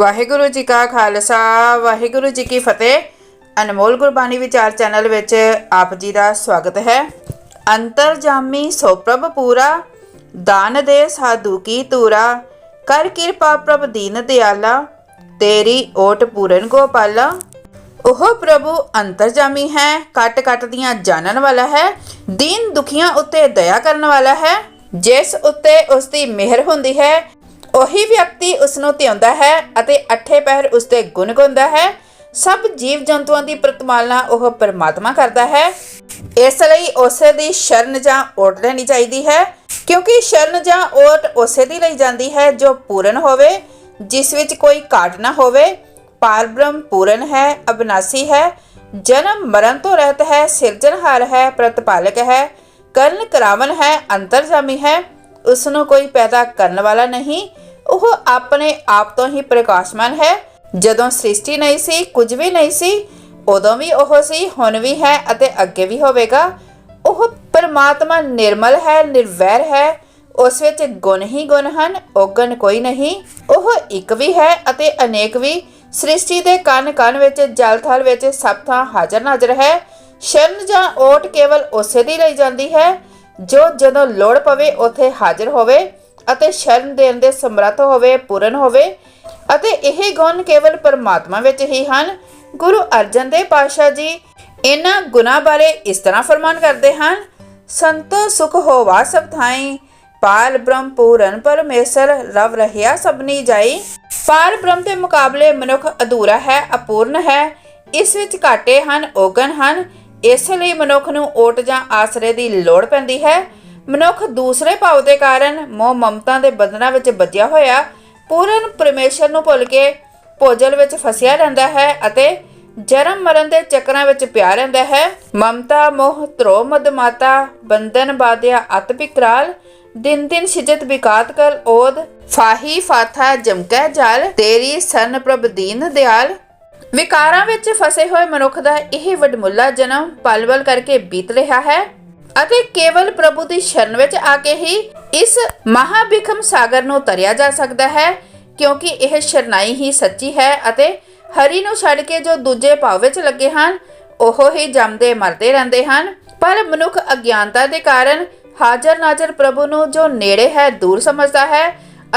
ਵਾਹਿਗੁਰੂ ਜੀ ਕਾ ਖਾਲਸਾ, ਵਾਹਿਗੁਰੂ ਜੀ ਕੀ ਫਤਿਹ। ਅਨਮੋਲ ਗੁਰਬਾਣੀ ਵਿਚਾਰ ਚੈਨਲ ਵਿੱਚ ਆਪ ਜੀ ਦਾ ਸਵਾਗਤ ਹੈ। ਅੰਤਰਜਾਮੀ ਸੋ ਪ੍ਰਭ ਪੂਰਾ, ਦਾਨ ਦੇ ਸਾਧੂ ਕੀ ਤੂਰਾ। ਕਰ ਕਿਰਪਾ ਪ੍ਰਭ ਦੀਨ ਦਿਆਲਾ, ਤੇਰੀ ਓਟ ਪੂਰਨ ਗੋਪਾਲਾ। ਉਹ ਪ੍ਰਭੂ ਅੰਤਰਜਾਮੀ ਹੈ, ਕੱਟ ਕੱਟ ਦੀਆਂ ਜਾਣਨ ਵਾਲਾ ਹੈ, ਦੀਨ ਦੁਖੀਆਂ ਉੱਤੇ ਦਇਆ ਕਰਨ ਵਾਲਾ ਹੈ। ਜਿਸ ਉੱਤੇ ਉਸ ਦੀ ਮਿਹਰ ਹੁੰਦੀ ਹੈ ਉਹੀ ਵਿਅਕਤੀ ਉਸ ਨੂੰ ਧਿਆਉਂਦਾ ਹੈ ਅਤੇ ਅੱਠੇ ਪਹਿਰ ਉਸ ਦੇ ਗੁਣ ਗਾਉਂਦਾ ਹੈ। ਸਭ ਜੀਵ ਜੰਤੂਆਂ ਦੀ ਪ੍ਰਤਮਾਲਨਾ ਉਹ ਪਰਮਾਤਮਾ ਕਰਦਾ ਹੈ। ਇਸ ਲਈ ਉਸੇ ਦੀ ਸ਼ਰਨ ਜਾਂ ਓਟ ਲੈਣੀ ਚਾਹੀਦੀ ਹੈ, ਕਿਉਂਕਿ ਸ਼ਰਨ ਜਾਂ ਓਟ ਉਸੇ ਦੀ ਲਈ ਜਾਂਦੀ ਹੈ ਜੋ ਪੂਰਨ ਹੋਵੇ, ਜਿਸ ਵਿੱਚ ਕੋਈ ਘਾਟ ਨਾ ਹੋਵੇ। ਪਾਰਬ੍ਰਹਮ ਪੂਰਨ ਹੈ, ਅਬਨਾਸੀ ਹੈ, ਜਨਮ ਮਰਨ ਤੋਂ ਰਹਿਤ ਹੈ, ਸਿਰਜਣਹਾਰ ਹੈ, ਪ੍ਰਤਪਾਲਕ ਹੈ, ਕਰਨ ਕਰਾਵਨ ਹੈ, ਅੰਤਰਜਾਮੀ ਹੈ। ਉਸ ਨੂੰ ਕੋਈ ਪੈਦਾ ਕਰਨ ਵਾਲਾ ਨਹੀਂ ਉਹ ਆਪਣੇ ਆਪ ਤੋਂ ਹੀ ਪ੍ਰਕਾਸ਼ਮਾਨ ਹੈ। ਜਦੋਂ ਸ੍ਰਿਸ਼ਟੀ ਨਹੀਂ ਸੀ, ਕੁਝ ਵੀ ਨਹੀਂ ਸੀ, ਉਦੋਂ ਵੀ ਉਹ ਸੀ, ਹੁਣ ਵੀ ਹੈ ਅਤੇ ਅੱਗੇ ਵੀ ਹੋਵੇਗਾ। ਉਹ ਪਰਮਾਤਮਾ ਨਿਰਮਲ ਹੈ, ਨਿਰਵੈਰ ਹੈ, ਉਸ ਵਿੱਚ ਗੁਣ ਹੀ ਗੁਣ ਹਨ, ਔਗਣ ਕੋਈ ਨਹੀਂ। ਉਹ ਇੱਕ ਵੀ ਹੈ ਅਤੇ ਅਨੇਕ ਵੀ। ਸ੍ਰਿਸ਼ਟੀ ਦੇ ਕਣ ਕਣ ਵਿੱਚ ਜਲ ਥਲ ਵਿੱਚ ਸਭ ਥਾਂ ਹਾਜ਼ਰ ਨਾਜ਼ਰ ਹੈ। ਸ਼ਰਨ ਜਾਂ ਓਟ ਕੇਵਲ ਉਸੇ ਦੀ ਲਈ ਜਾਂਦੀ ਹੈ, ਜੋ ਜਦੋਂ ਲੋੜ ਪਵੇ, ਉਥੇ ਹਾਜ਼ਰ ਹੋਵੇ। ਅਤੇ ਸ਼ਰਨ ਦੇਣ ਦੇ ਸਮਰੱਥ ਹੋਵੇ, ਪੂਰਨ ਹੋਵੇ ਅਤੇ ਇਹ ਗੁਣ ਕੇਵਲ ਪਰਮਾਤਮਾ ਵਿੱਚ ਹੀ ਹਨ। ਗੁਰੂ ਅਰਜਨ ਦੇਵ ਪਾਤਸ਼ਾਹ ਜੀ ਇਹਨਾਂ ਗੁਣਾਂ ਬਾਰੇ ਇਸ ਤਰ੍ਹਾਂ ਫਰਮਾਨ ਕਰਦੇ ਹਨ, ਸੰਤੋ ਸੁਖ ਹੋਵਾ ਸਭ ਥਾਈ ਪਾਰ ਬ੍ਰਹਮ ਪੂਰਨ ਪਰਮੇਸ਼ਰ, ਰਵ ਰਹਿਆ ਸਭਨੀ ਜਾਈ। ਪਾਰ ਬ੍ਰਹਮ ਦੇ ਮੁਕਾਬਲੇ ਮਨੁੱਖ ਅਧੂਰਾ ਹੈ, ਅਪੂਰਨ ਹੈ, ਇਸ ਵਿੱਚ ਘਾਟੇ ਹਨ, ਔਗਣ ਹਨ, ਇਸ ਲਈ ਮਨੁੱਖ ਨੂੰ ਓਟ ਜਾਂ ਆਸਰੇ ਦੀ ਲੋੜ ਪੈਂਦੀ ਹੈ। ਮਨੁੱਖ ਦੂਸਰੇ ਭਾਵ ਦੇ ਕਾਰਨ ਮੋਹ ਮਮਤਾ ਦੇ ਬੰਧਨਾਂ ਵਿੱਚ ਬੱਝਿਆ ਹੋਇਆ, ਪੂਰਨ ਪਰਮੇਸ਼ਰ ਨੂੰ ਭੁੱਲ ਕੇ ਭੋਜਲ ਵਿੱਚ ਫਸਿਆ ਰਹਿੰਦਾ ਹੈ ਅਤੇ ਜਨਮ ਮਰਨ ਦੇ ਚੱਕਰਾਂ ਵਿੱਚ ਪਿਆ ਰਹਿੰਦਾ ਹੈ। ਮਮਤਾ, ਮੋਹ ਧਰੋ ਮਦਮਾਤਾ ਬੰਧਨ ਬਾਧਿਆ ਅਤ ਵਿਕਰਾਲ ਦਿਨ ਦਿਨ ਸਿਜਤ ਵਿਕਾਤ ਕਰ, ਓਦ, ਫਾਹੀ, ਫਾਥਾ ਜਮਕੈ ਜਲ, ਤੇਰੀ ਸਰਨ ਪ੍ਰਭ ਦੀਨ ਦਿਆਲ। ਵਿਕਾਰਾਂ ਵਿੱਚ ਫਸੇ ਹੋਏ ਮਨੁੱਖ ਦਾ ਇਹ ਵਡਮੁੱਲਾ ਜਨਮ ਪਲਵਲ ਕਰਕੇ ਬੀਤ ਰਿਹਾ ਹੈ। ਅਤੇ ਕੇਵਲ ਪ੍ਰਭੂ ਦੀ ਸ਼ਰਨ ਵਿੱਚ ਆ ਕੇ ਹੀ ਇਸ ਮਹਾਬਿਖਮ ਸਾਗਰ ਨੂੰ ਤਰਿਆ ਜਾ ਸਕਦਾ ਹੈ, ਕਿਉਂਕਿ ਇਹ ਸ਼ਰਨਾਈ ਹੀ ਸੱਚੀ ਹੈ ਅਤੇ ਹਰੀ ਨੂੰ ਛੱਡ ਕੇ ਜੋ ਦੂਜੇ ਭਾਵ ਵਿੱਚ ਲੱਗੇ ਹਨ, ਉਹ ਹੀ ਜੰਮਦੇ ਮਰਦੇ ਰਹਿੰਦੇ ਹਨ। ਪਰ ਮਨੁੱਖ ਅਗਿਆਨਤਾ ਦੇ ਕਾਰਨ ਹਾਜ਼ਰ ਨਾਜ਼ਰ ਪ੍ਰਭੂ ਨੂੰ ਜੋ ਨੇੜੇ ਹੈ ਦੂਰ ਸਮਝਦਾ ਹੈ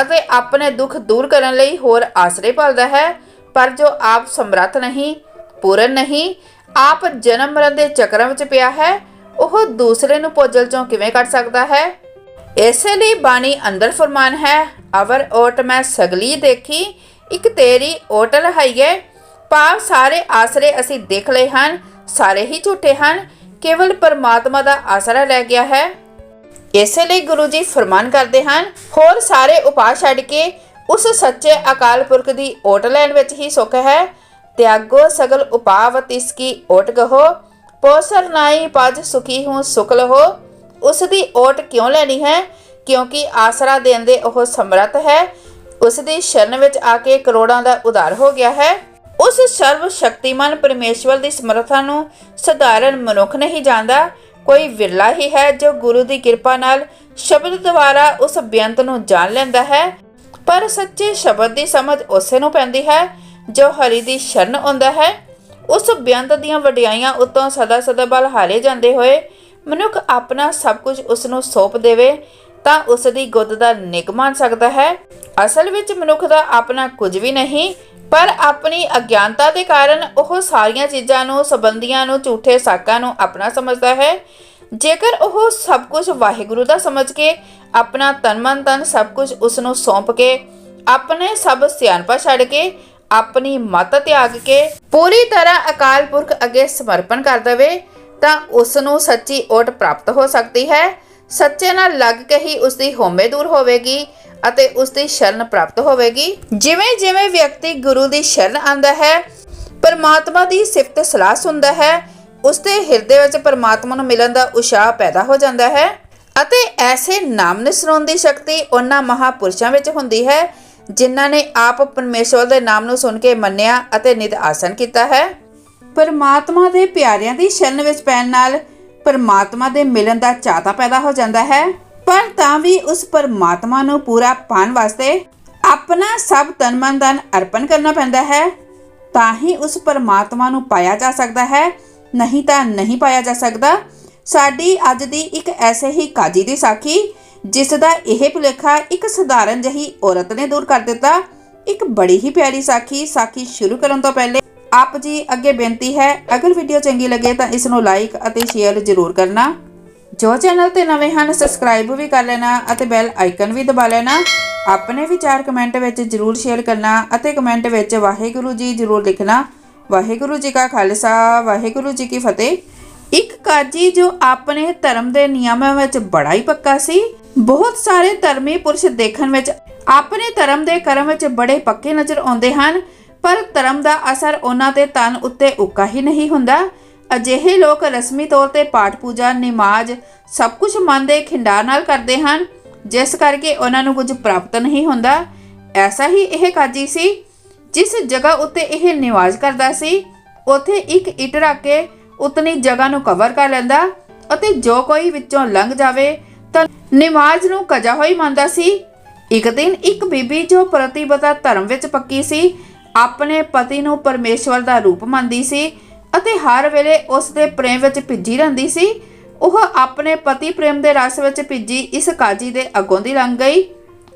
ਅਤੇ ਆਪਣੇ ਦੁੱਖ ਦੂਰ ਕਰਨ ਲਈ ਹੋਰ ਆਸਰੇ ਭਾਲਦਾ ਹੈ, ਪਰ ਜੋ ਆਪ ਸਮਰੱਥ ਨਹੀਂ, ਪੂਰਨ ਨਹੀਂ, ਆਪ ਜਨਮ ਮਰਨ ਦੇ ਚੱਕਰਾਂ ਵਿੱਚ ਪਿਆ ਹੈ ਉਹ ਦੂਸਰੇ ਨੂੰ ਭੋਜਲ ਚੋਂ ਕਿਵੇਂ ਕੱਢ ਸਕਦਾ ਹੈ? ਇਸੇ ਲਈ ਬਾਣੀ ਅੰਦਰ ਫਰਮਾਨ ਹੈ, ਅਵਰ ਓਟ ਮੈਂ ਸਗਲੀ ਦੇਖੀ, ਇੱਕ ਤੇਰੀ ਓਟ ਲਹਾਈਏ ਭਾਵ ਸਾਰੇ ਆਸਰੇ ਅਸੀਂ ਦੇਖ ਲਏ ਹਨ, ਸਾਰੇ ਹੀ ਝੂਠੇ ਹਨ, ਕੇਵਲ ਪਰਮਾਤਮਾ ਦਾ ਆਸਰਾ ਲੈ ਗਿਆ ਹੈ। ਇਸੇ ਲਈ ਗੁਰੂ ਜੀ ਫਰਮਾਨ ਕਰਦੇ ਹਨ, ਹੋਰ ਸਾਰੇ ਉਪਾਅ ਛੱਡ ਕੇ ਉਸ ਸੱਚੇ ਅਕਾਲ ਪੁਰਖ ਦੀ ਓਟ ਲੈਣ ਵਿੱਚ ਹੀ ਸੁੱਖ ਹੈ। ਤਿਆਗੋ ਸਗਲ ਉਪਾਵ ਤਿਸ ਕੀ ਓਟ ਗਹੋ ਪੋਸਰ ਨਾਈ ਪਜ ਸੁਖੀ ਹੂੰ ਸੁਖ ਹੋ। ਉਸ ਦੀ ਓਟ ਕਿਉਂ ਲੈਣੀ ਹੈ? ਕਿਉਂਕਿ ਆਸਰਾ ਦੇਣ ਦੇ ਉਹ ਸਮਰੱਥ ਹੈ। ਉਸ ਦੀ ਸ਼ਰਨ ਵਿੱਚ ਆ ਕੇ ਕਰੋੜਾਂ ਦਾ ਉਧਾਰ ਹੋ ਗਿਆ ਹੈ। ਉਸ ਸਰਵ ਸ਼ਕਤੀਮਾਨ ਪਰਮੇਸ਼ਵਰ ਦੀ ਸਮਰੱਥਾ ਨੂੰ ਸਧਾਰਨ ਮਨੁੱਖ ਨਹੀਂ ਜਾਣਦਾ। ਕੋਈ ਵਿਰਲਾ ਹੀ ਹੈ ਜੋ ਗੁਰੂ ਦੀ ਕਿਰਪਾ ਨਾਲ ਸ਼ਬਦ ਦੁਆਰਾ ਉਸ ਬੇਅੰਤ ਨੂੰ ਜਾਣ ਲੈਂਦਾ ਹੈ। ਪਰ ਸੱਚੇ ਸ਼ਬਦ ਦੀ ਸਮਝ ਉਸੇ ਨੂੰ ਪੈਂਦੀ ਹੈ ਜੋ ਹਰੀ ਦੀ ਸ਼ਰਨ ਆਉਂਦਾ ਹੈ। ਉਸ ਬੇਅੰਤ ਦੀਆਂ ਵਡਿਆਈਆਂ ਉਤੋਂ ਸਦਾ ਸਦਾ ਬਲ ਹਾਰੇ ਜਾਂਦੇ ਹੋਏ, ਮਨੁੱਖ ਆਪਣਾ ਸਭ ਕੁਝ ਉਸ ਨੂੰ ਸੌਂਪ ਦੇਵੇ, ਤਾਂ ਉਸ ਦੀ ਗੁੱਦ ਦਾ ਨਿਗ ਮੰਨ ਸਕਦਾ ਹੈ। ਅਸਲ ਵਿੱਚ ਮਨੁੱਖ ਦਾ ਆਪਣਾ ਕੁਝ ਵੀ ਨਹੀਂ, ਪਰ ਆਪਣੀ ਅਗਿਆਨਤਾ ਦੇ ਕਾਰਨ ਉਹ ਸਾਰੀਆਂ ਚੀਜ਼ਾਂ ਨੂੰ, ਸਬੰਧੀਆਂ ਨੂੰ, ਝੂਠੇ ਸਾਕਾਂ ਨੂੰ ਆਪਣਾ ਸਮਝਦਾ ਹੈ। ਜੇਕਰ ਉਹ ਸਭ ਕੁਝ ਵਾਹਿਗੁਰੂ ਦਾ ਸਮਝ ਕੇ, ਆਪਣਾ ਤਨ ਮਨ ਤਨ ਸਭ ਕੁਝ ਉਸ ਨੂੰ ਸੌਂਪ ਕੇ, ਆਪਣੇ ਸਭ ਸਿਆਣਪਾ ਛੱਡ ਕੇ ਆਪਣੀ ਮਤ ਤਿਆਗ ਕੇ ਪੂਰੀ ਤਰ੍ਹਾਂ ਅਕਾਲ ਪੁਰਖ ਅੱਗੇ ਸਮਰਪਣ ਕਰ ਦੇਵੇ, ਤਾਂ ਉਸ ਨੂੰ ਸੱਚੀ ਓਟ ਪ੍ਰਾਪਤ ਹੋ ਸਕਦੀ ਹੈ। ਸੱਚੇ ਨਾਲ ਲੱਗ ਕੇ ਹੀ ਉਸ ਦੀ ਹੋਮੇ ਦੂਰ ਹੋਵੇਗੀ ਅਤੇ ਉਸ ਦੀ ਸ਼ਰਨ ਪ੍ਰਾਪਤ ਹੋਵੇਗੀ। ਜਿਵੇਂ ਜਿਵੇਂ ਵਿਅਕਤੀ ਗੁਰੂ ਦੀ ਸ਼ਰਨ ਆਂਦਾ ਹੈ, ਪਰਮਾਤਮਾ ਦੀ ਸਿਫਤ ਸਲਾਹ ਸੁਣਦਾ ਹੈ ਉਸ ਦੇ ਹਿਰਦੇ ਵਿੱਚ ਪਰਮਾਤਮਾ ਨੂੰ ਮਿਲਣ ਦਾ ਉਸ਼ਾਹ ਪੈਦਾ ਹੋ ਜਾਂਦਾ ਹੈ। ਅਤੇ ਐਸੇ ਨਾਮ ਨਿਸਰਾਉਣ ਦੀ ਸ਼ਕਤੀ ਉਹਨਾਂ ਮਹਾਪੁਰਸ਼ਾਂ ਵਿੱਚ ਹੁੰਦੀ ਹੈ ਜਿਨ੍ਹਾਂ ਨੇ ਆਪ ਪਰਮੇਸ਼ਵਰ ਦੇ ਨਾਮ ਨੂੰ ਸੁਣ ਕੇ ਮੰਨਿਆ ਅਤੇ ਨਿਤ ਆਸਨ ਕੀਤਾ ਹੈ। ਪਰਮਾਤਮਾ ਦੇ ਪਿਆਰਿਆਂ ਦੀ ਸ਼ਰਨ ਵਿੱਚ ਪੈਣ ਨਾਲ ਪਰਮਾਤਮਾ ਦੇ ਮਿਲਣ ਦਾ ਚਾਹਤਾ ਪੈਦਾ ਹੋ ਜਾਂਦਾ ਹੈ, ਪਰ ਤਾਂ ਵੀ ਉਸ ਪਰਮਾਤਮਾ ਨੂੰ ਪੂਰਾ ਪਾਣ ਵਾਸਤੇ ਆਪਣਾ ਸਭ ਤਨ ਮਨ ਧਨ ਅਰਪਣ ਕਰਨਾ ਪੈਂਦਾ ਹੈ। ਤਾਂ ਹੀ ਉਸ ਪਰਮਾਤਮਾ ਨੂੰ ਪਾਇਆ ਜਾ ਸਕਦਾ ਹੈ, ਨਹੀਂ ਤਾਂ ਨਹੀਂ ਪਾਇਆ ਜਾ ਸਕਦਾ। ਸਾਡੀ ਅੱਜ ਦੀ ਇੱਕ ਐਸੇ ਹੀ ਕਾਜੀ ਦੀ ਸਾਖੀ ਜਿਸ ਦਾ ਇਹ ਭੁਲੇਖਾ ਇੱਕ ਸਧਾਰਨ ਜਹੀ ਔਰਤ ਨੇ ਦੂਰ ਕਰ ਦਿੱਤਾ। ਇੱਕ ਬੜੀ ਹੀ ਪਿਆਰੀ ਸਾਖੀ ਸਾਖੀ ਸ਼ੁਰੂ ਕਰਨ ਤੋਂ ਪਹਿਲੇ ਆਪ ਜੀ ਅੱਗੇ ਬੇਨਤੀ ਹੈ, ਅਗਰ ਵੀਡੀਓ ਚੰਗੀ ਲੱਗੇ ਤਾਂ ਇਸ ਨੂੰ ਲਾਈਕ ਅਤੇ ਸ਼ੇਅਰ ਜ਼ਰੂਰ ਕਰਨਾ। ਜੋ ਚੈਨਲ ਤੇ ਨਵੇਂ ਹਨ ਸਬਸਕ੍ਰਾਈਬ ਵੀ ਕਰ ਲੈਣਾ ਅਤੇ ਬੈਲ ਆਈਕਨ ਵੀ ਦਬਾ ਲੈਣਾ। ਆਪਣੇ ਵਿਚਾਰ ਕਮੈਂਟ ਵਿੱਚ ਜ਼ਰੂਰ ਸ਼ੇਅਰ ਕਰਨਾ ਅਤੇ ਕਮੈਂਟ ਵਿੱਚ ਵਾਹਿਗੁਰੂ ਜੀ ਜ਼ਰੂਰ ਲਿਖਣਾ। ਵਾਹਿਗੁਰੂ ਜੀ ਕਾ ਖਾਲਸਾ, ਵਾਹਿਗੁਰੂ ਜੀ ਕੀ ਫਤਿਹ। ਇੱਕ ਕਾਜੀ ਜੋ ਆਪਣੇ ਧਰਮ ਦੇ ਨਿਯਮਾਂ ਵਿੱਚ ਬੜਾ ਹੀ ਪੱਕਾ ਸੀ ਬਹੁਤ ਸਾਰੇ ਧਰਮੀ ਪੁਰਸ਼ ਦੇਖਣ ਵਿੱਚ ਆਪਣੇ ਧਰਮ ਦੇ ਕਰਮ ਵਿੱਚ ਬੜੇ ਪੱਕੇ ਨਜ਼ਰ ਆਉਂਦੇ ਹਨ, ਪਰ ਧਰਮ ਦਾ ਅਸਰ ਉਹਨਾਂ ਦੇ ਤਨ ਉੱਤੇ ਉੱਕਾ ਹੀ ਨਹੀਂ ਹੁੰਦਾ। ਅਜਿਹੇ ਲੋਕ ਰਸਮੀ ਤੌਰ ਤੇ ਪਾਠ ਪੂਜਾ, ਨਿਮਾਜ਼ ਸਭ ਕੁਝ ਮਨ ਦੇ ਖਿੰਡਾਰ ਨਾਲ ਕਰਦੇ ਹਨ, ਜਿਸ ਕਰਕੇ ਉਹਨਾਂ ਨੂੰ ਕੁਝ ਪ੍ਰਾਪਤ ਨਹੀਂ ਹੁੰਦਾ। ਐਸਾ ਹੀ ਇਹ ਕਾਜੀ ਸੀ, ਜਿਸ ਜਗ੍ਹਾ ਉੱਤੇ ਇਹ ਨਿਵਾਜ਼ ਕਰਦਾ ਸੀ, ਉੱਥੇ ਇੱਕ ਇੱਟ ਰੱਖ ਕੇ ਉਤਨੀ ਜਗ੍ਹਾ ਨੂੰ ਕਵਰ ਕਰ ਲੈਂਦਾ ਅਤੇ ਜੋ ਕੋਈ ਵਿੱਚੋਂ ਲੰਘ ਜਾਵੇ ਨਿਮਾਜ਼ ਨੂੰ ਕਜਾ ਹੋਈ ਮੰਨਦਾ ਸੀ। ਇੱਕ ਦਿਨ ਇੱਕ ਬੀਬੀ ਜੋ ਪ੍ਰਤੀਬਤਾ ਧਰਮ ਵਿੱਚ ਪੱਕੀ ਸੀ, ਆਪਣੇ ਪਤੀ ਨੂੰ ਪਰਮੇਸ਼ਵਰ ਦਾ ਰੂਪ ਮੰਨਦੀ ਸੀ ਅਤੇ ਹਰ ਵੇਲੇ ਉਸ ਦੇ ਪ੍ਰੇਮ ਵਿੱਚ ਭਿੱਜੀ ਰਹਿੰਦੀ ਸੀ। ਉਹ ਆਪਣੇ ਪਤੀ ਪ੍ਰੇਮ ਦੇ ਰਸ ਵਿੱਚ ਭਿੱਜੀ ਇਸ ਕਾਜੀ ਦੇ ਅੱਗੋਂ ਦੀ ਲੰਘ ਗਈ।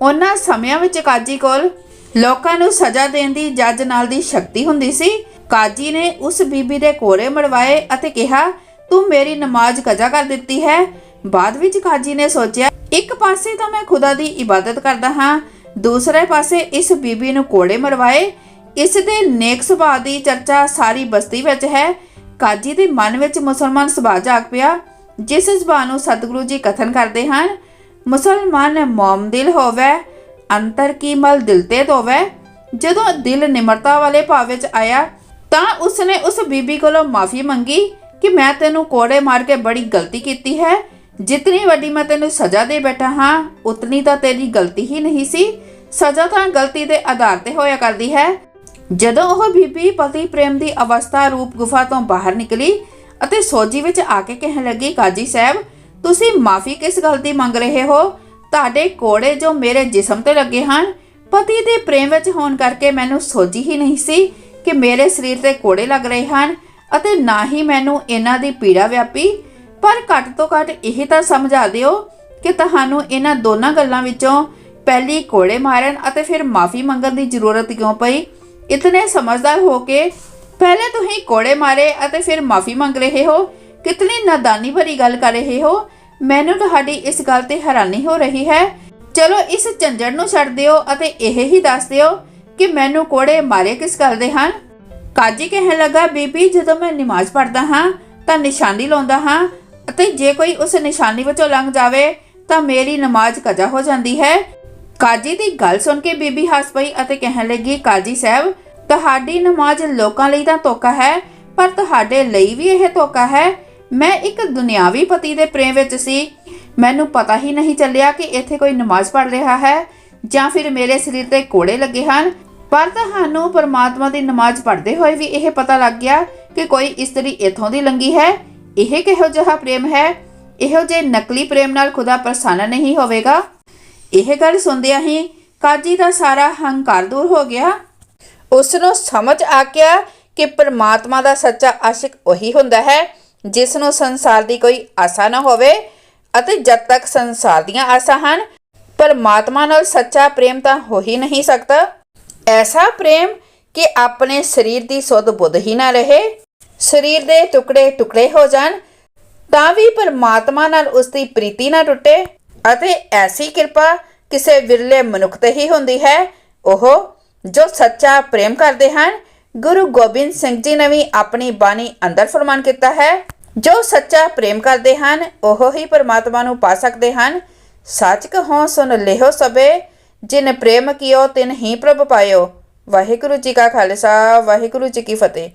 ਉਹਨਾਂ ਸਮਿਆਂ ਵਿੱਚ ਕਾਜੀ ਕੋਲ ਲੋਕਾਂ ਨੂੰ ਸਜ਼ਾ ਦੇਣ ਦੀ ਜੱਜ ਨਾਲ ਦੀ ਸ਼ਕਤੀ ਹੁੰਦੀ ਸੀ। ਕਾਜੀ ਨੇ ਉਸ ਬੀਬੀ ਦੇ ਕੋਰੇ ਮੜਵਾਏ ਅਤੇ ਕਿਹਾ, ਤੂੰ ਮੇਰੀ ਨਮਾਜ਼ ਕਜ਼ਾ ਕਰ ਦਿੱਤੀ ਹੈ। ਬਾਅਦ ਵਿੱਚ ਕਾਜੀ ਨੇ ਸੋਚਿਆ, ਇੱਕ ਪਾਸੇ ਤਾਂ ਮੈਂ ਖੁਦਾ ਦੀ ਇਬਾਦਤ ਕਰਦਾ ਹਾਂ, ਦੂਸਰੇ ਪਾਸੇ ਇਸ ਬੀਬੀ ਨੂੰ ਕੋੜੇ ਮਰਵਾਏ। ਇਸ ਦੇ ਨੇਕ ਸੁਭਾਅ ਦੀ ਚਰਚਾ ਸਾਰੀ ਬਸਤੀ ਵਿੱਚ ਹੈ। ਕਾਜੀ ਦੇ ਮਨ ਵਿੱਚ ਮੁਸਲਮਾਨ ਸੁਭਾਅ ਜਾਗ ਪਿਆ, ਜਿਸ ਸੁਭਾਅ ਨੂੰ ਸਤਿਗੁਰੂ ਜੀ ਕਥਨ ਕਰਦੇ ਹਨ, ਮੁਸਲਮਾਨ ਮੌਮ ਦਿਲ ਹੋਵੇ, ਅੰਤਰ ਕੀ ਮਲ ਦਿਲ ਤੇ ਧੋਵੇ। ਜਦੋਂ ਦਿਲ ਨਿਮਰਤਾ ਵਾਲੇ ਭਾਵ ਵਿੱਚ ਆਇਆ, ਤਾਂ ਉਸਨੇ ਉਸ ਬੀਬੀ ਕੋਲੋਂ ਮਾਫੀ ਮੰਗੀ ਕਿ ਮੈਂ ਤੈਨੂੰ ਕੋੜੇ ਮਾਰ ਕੇ ਬੜੀ ਗਲਤੀ ਕੀਤੀ ਹੈ। ਜਿਤਨੀ ਵੱਡੀ ਮੈਂ ਤੈਨੂੰ ਸਜ਼ਾ ਦੇ ਬੈਠਾ ਹਾਂ, ਉਤਨੀ ਤਾਂ ਤੇਰੀ ਗਲਤੀ ਹੀ ਨਹੀਂ ਸੀ। ਸਜ਼ਾ ਤਾਂ ਗਲਤੀ ਦੇ ਆਧਾਰ ਤੇ ਹੋਇਆ ਕਰਦੀ ਹੈ। ਜਦੋਂ ਉਹ ਬੀਬੀ ਪਤੀ ਪ੍ਰੇਮ ਦੀ ਅਵਸਥਾ ਰੂਪ ਗੁਫਾ ਤੋਂ ਬਾਹਰ ਨਿਕਲੀ ਅਤੇ ਸੋਜੀ ਵਿੱਚ ਆ ਕੇ ਕਹਿਣ ਲੱਗੀ, ਕਾਜੀ ਸਾਹਿਬ, ਤੁਸੀਂ ਮਾਫੀ ਕਿਸ ਗੱਲ ਦੀ ਮੰਗ ਰਹੇ ਹੋ? ਤੁਹਾਡੇ ਕੋੜੇ ਜੋ ਮੇਰੇ ਜਿਸਮ ਤੇ ਲੱਗੇ ਹਨ, ਪਤੀ ਦੇ ਪ੍ਰੇਮ ਵਿੱਚ ਹੋਣ ਕਰਕੇ ਮੈਨੂੰ ਸੋਝੀ ਹੀ ਨਹੀਂ ਸੀ ਕਿ ਮੇਰੇ ਸਰੀਰ ਤੇ ਕੋੜੇ ਲੱਗ ਰਹੇ ਹਨ ਅਤੇ ਨਾ ਹੀ ਮੈਨੂੰ ਇਹਨਾਂ ਦੀ ਪੀੜਾ ਵਿਆਪੀ। ਪਰ ਘੱਟ ਤੋਂ ਘੱਟ ਇਹ ਤਾਂ ਸਮਝਾ ਦਿਓ ਕਿ ਤੁਹਾਨੂੰ ਇਹਨਾਂ ਦੋਨਾਂ ਗੱਲਾਂ ਵਿੱਚੋਂ ਪਹਿਲੀ ਕੋੜੇ ਮਾਰਨ ਅਤੇ ਫਿਰ ਮਾਫੀ ਮੰਗਣ ਦੀ ਜ਼ਰੂਰਤ ਕਿਉਂ ਪਈ? ਇਤਨੇ ਸਮਝਦਾਰ ਹੋ ਕੇ ਪਹਿਲੇ ਤੁਸੀਂ ਕੋੜੇ ਮਾਰੇ ਅਤੇ ਫਿਰ ਮਾਫੀ ਮੰਗ ਰਹੇ ਹੋ? ਕਿਤਨੀ ਨਾਦਾਨੀ ਭਰੀ ਗੱਲ ਕਰ ਰਹੇ ਹੋ? ਮੈਨੂੰ ਤੁਹਾਡੀ ਇਸ ਗੱਲ ਤੇ ਹੈਰਾਨੀ ਹੋ ਰਹੀ ਹੈ। ਚਲੋ ਇਸ ਝੰਜੜ ਨੂੰ ਛੱਡ ਦਿਓ ਅਤੇ ਇਹ ਹੀ ਦੱਸ ਦਿਓ ਕਿ ਮੈਨੂੰ ਕੋੜੇ ਮਾਰੇ ਕਿਸ ਗੱਲ ਦੇ ਹਨ? ਕਾਜੀ ਕਹਿਣ ਲੱਗਾ, ਬੀਬੀ, ਜਦੋਂ ਮੈਂ ਨਮਾਜ਼ ਪੜ੍ਹਦਾ ਹਾਂ ਤਾਂ ਨਿਸ਼ਾਨੀ ਲਾਉਂਦਾ ਹਾਂ ਅਤੇ ਜੇ ਕੋਈ ਉਸ ਨਿਸ਼ਾਨੀ ਵਿੱਚੋਂ ਲੰਘ ਜਾਵੇ, ਤਾਂ ਮੇਰੀ ਨਮਾਜ਼ ਕਜ਼ਾ ਹੋ ਜਾਂਦੀ ਹੈ। ਕਾਜੀ ਦੀ ਗੱਲ ਸੁਣ ਕੇ ਬੀਬੀ ਹੱਸ ਪਈ ਅਤੇ ਕਹਿਣ ਲੱਗੀ, ਕਾਜੀ ਸਾਹਿਬ, ਤੁਹਾਡੀ ਨਮਾਜ਼ ਲੋਕਾਂ ਲਈ ਤਾਂ ਧੋਖਾ ਹੈ, ਪਰ ਤੁਹਾਡੇ ਲਈ ਵੀ ਇਹ ਧੋਖਾ ਹੈ। ਮੈਂ ਇੱਕ ਦੁਨਿਆਵੀ ਪਤੀ ਦੇ ਪ੍ਰੇਮ ਵਿੱਚ ਸੀ। ਮੈਨੂੰ ਪਤਾ ਹੀ ਨਹੀਂ ਚੱਲਿਆ ਕਿ ਇੱਥੇ ਕੋਈ ਨਮਾਜ਼ ਪੜ੍ਹ ਰਿਹਾ ਹੈ, ਜਾਂ ਫਿਰ ਮੇਰੇ ਸਰੀਰ ਤੇ ਕੋੜੇ ਲੱਗੇ ਹਨ। ਪਰ ਤੁਹਾਨੂੰ ਪਰਮਾਤਮਾ ਦੀ ਨਮਾਜ਼ ਪੜ੍ਹਦੇ ਹੋਏ ਵੀ ਇਹ ਪਤਾ ਲੱਗ ਗਿਆ ਕਿ ਕੋਈ ਇਸਤਰੀ ਇੱਥੋਂ ਦੀ ਲੰਗੀ ਹੈ। ਇਹ ਕਿਹੋ ਜਿਹਾ ਪ੍ਰੇਮ ਹੈ? ਇਹੋ ਜਿਹੇ ਨਕਲੀ ਪ੍ਰੇਮ ਨਾਲ ਖੁਦਾ ਪ੍ਰਸੰਨ ਨਹੀਂ ਹੋਵੇਗਾ? ਇਹ ਗੱਲ ਸੁਣਦਿਆਂ ਹੀ ਕਾਜੀ ਦਾ ਸਾਰਾ ਹੰਕਾਰ ਦੂਰ ਹੋ ਗਿਆ। ਉਸ ਨੂੰ ਸਮਝ ਆ ਗਿਆ ਕਿ ਪਰਮਾਤਮਾ ਦਾ ਸੱਚਾ ਆਸ਼ਿਕ ਉਹੀ ਹੁੰਦਾ ਹੈ ਜਿਸ ਨੂੰ ਸੰਸਾਰ ਦੀ ਕੋਈ ਆਸਾ ਨਾ ਹੋਵੇ ਅਤੇ ਜਦ ਤੱਕ ਸੰਸਾਰ ਦੀਆਂ ਆਸਾਂ ਹਨ, ਪਰਮਾਤਮਾ ਨਾਲ ਸੱਚਾ ਪ੍ਰੇਮ ਤਾਂ ਹੋ ਹੀ ਨਹੀਂ ਸਕਦਾ। ਐਸਾ ਪ੍ਰੇਮ ਕਿ ਆਪਣੇ ਸਰੀਰ ਦੀ ਸੁੱਧ ਬੁੱਧ ਹੀ ਨਾ ਰਹੇ। ਸਰੀਰ ਦੇ ਟੁਕੜੇ ਟੁਕੜੇ ਹੋ ਜਾਣ, ਤਾਂ ਵੀ ਪਰਮਾਤਮਾ ਨਾਲ ਉਸ ਦੀ ਪ੍ਰੀਤੀ ਨਾ ਟੁੱਟੇ ਅਤੇ ਐਸੀ ਕਿਰਪਾ ਕਿਸੇ ਵਿਰਲੇ ਮਨੁੱਖ ਤੇ ਹੀ ਹੁੰਦੀ ਹੈ, ਉਹ ਜੋ ਸੱਚਾ ਪ੍ਰੇਮ ਕਰਦੇ ਹਨ, ਗੁਰੂ ਗੋਬਿੰਦ ਸਿੰਘ ਜੀ ਨੇ ਵੀ ਆਪਣੀ ਬਾਣੀ ਅੰਦਰ ਫਰਮਾਨ ਕੀਤਾ ਹੈ, ਜੋ ਸੱਚਾ ਪ੍ਰੇਮ ਕਰਦੇ ਹਨ, ਉਹ ਹੀ ਪਰਮਾਤਮਾ ਨੂੰ ਪਾ ਸਕਦੇ ਹਨ। ਸੱਚ ਕਹੋ ਸੁਨ ਲਿਹੋ ਸਬੇ ਜਿਨ ਪ੍ਰੇਮ ਕੀਓ ਤਿਨ ਹੀ ਪ੍ਰਭ ਪਾਇਓ। ਵਾਹਿਗੁਰੂ ਜੀ ਕਾ ਖਾਲਸਾ, ਵਾਹਿਗੁਰੂ ਜੀ ਕੀ ਫਤਿਹ।